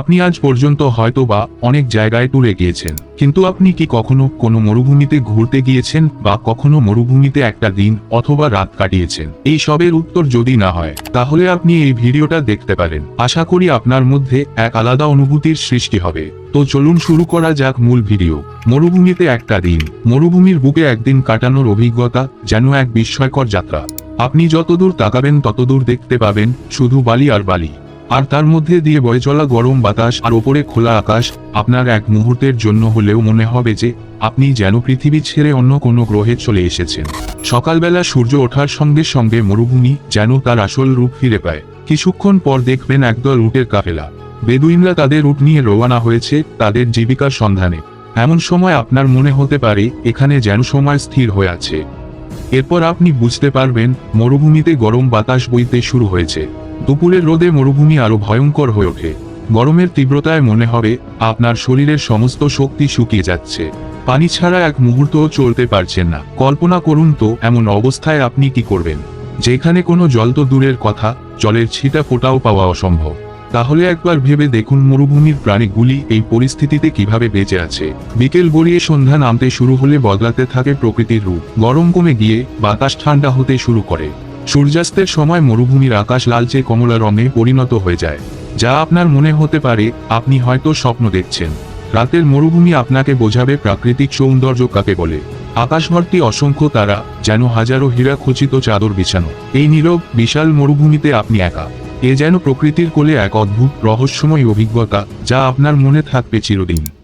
আপনি আজ পর্যন্ত হয়তো বা অনেক জায়গায় ট্যুরে গিয়েছেন, কিন্তু আপনি কি কখনো কোনো মরুভূমিতে ঘুরতে গিয়েছেন বা কখনো মরুভূমিতে একটা দিন অথবা রাত কাটিয়েছেন? এই সবের উত্তর যদি না হয়, তাহলে আপনি এই ভিডিওটা দেখতে পারেন। আশা করি আপনার মধ্যে এক আলাদা অনুভূতির সৃষ্টি হবে। তো চলুন শুরু করা যাক মূল ভিডিও। মরুভূমিতে একটা দিন। মরুভূমির বুকে একদিন কাটানোর অভিজ্ঞতা যেন এক বিস্ময়কর যাত্রা। আপনি যতদূর তাকাবেন ততদূর দেখতে পাবেন শুধু বালি আর বালি। আর তার মধ্যে দিয়ে বয়ে চলা গরম বাতাস আর ওপরে খোলা আকাশ আপনার এক মুহূর্তের জন্য হলেও মনে হবে যে আপনি যেন পৃথিবী ছেড়ে অন্য কোনো গ্রহে চলে এসেছেন। সকালবেলা সূর্য ওঠার সঙ্গে সঙ্গে মরুভূমি যেন তার আসল রূপ ফিরে পায়। কিছুক্ষণ পর দেখবেন একদল উটের কাফেলা। বেদুইনরা তাদের উট নিয়ে রওনা হয়েছে তাদের জীবিকার সন্ধানে। এমন সময় আপনার মনে হতে পারে এখানে যেন সময় স্থির হয়ে আছে। এরপর আপনি বুঝতে পারবেন মরুভূমিতে গরম বাতাস বইতে শুরু হয়েছে। দুপুরের রোদে মরুভূমি আরও ভয়ঙ্কর হয়ে ওঠে। গরমের তীব্রতায় মনে হবে, আপনার শরীরের সমস্ত শক্তি শুকিয়ে যাচ্ছে। পানি ছাড়া এক মুহূর্তও চলতে পারছেন না। কল্পনা করুন তো, এমন অবস্থায় আপনি কি করবেন? যেখানে কোনো জল তো দূরের কথা, জলের ছিটা ফোটাও পাওয়া অসম্ভব। তাহলে একবার ভেবে দেখুন মরুভূমির প্রাণীগুলি এই পরিস্থিতিতে কীভাবে বেঁচে আছে। বিকেল গড়িয়ে সন্ধ্যা নামতে শুরু হলে বদলাতে থাকে প্রকৃতির রূপ। গরম কমে গিয়ে বাতাস ঠান্ডা হতে শুরু করে। সূর্যাস্তের সময় মরুভূমির আকাশ লালচে কমলা রঙে পরিণত হয়ে যায়। যা আপনার মনে হতে পারে, আপনি হয়তো স্বপ্ন দেখছেন। রাতের মরুভূমি আপনাকে বোঝাবে প্রাকৃতিক সৌন্দর্য কাকে বলে। আকাশ ভর্তি অসংখ্য তারা, যেন হাজারো হীরা খচিত চাদর বিছানো। এই নীরব, বিশাল মরুভূমিতে আপনি একা। এ যেন প্রকৃতির কোলে এক অদ্ভুত, রহস্যময় অভিজ্ঞতা, যা আপনার মনে থাকবে চিরদিন।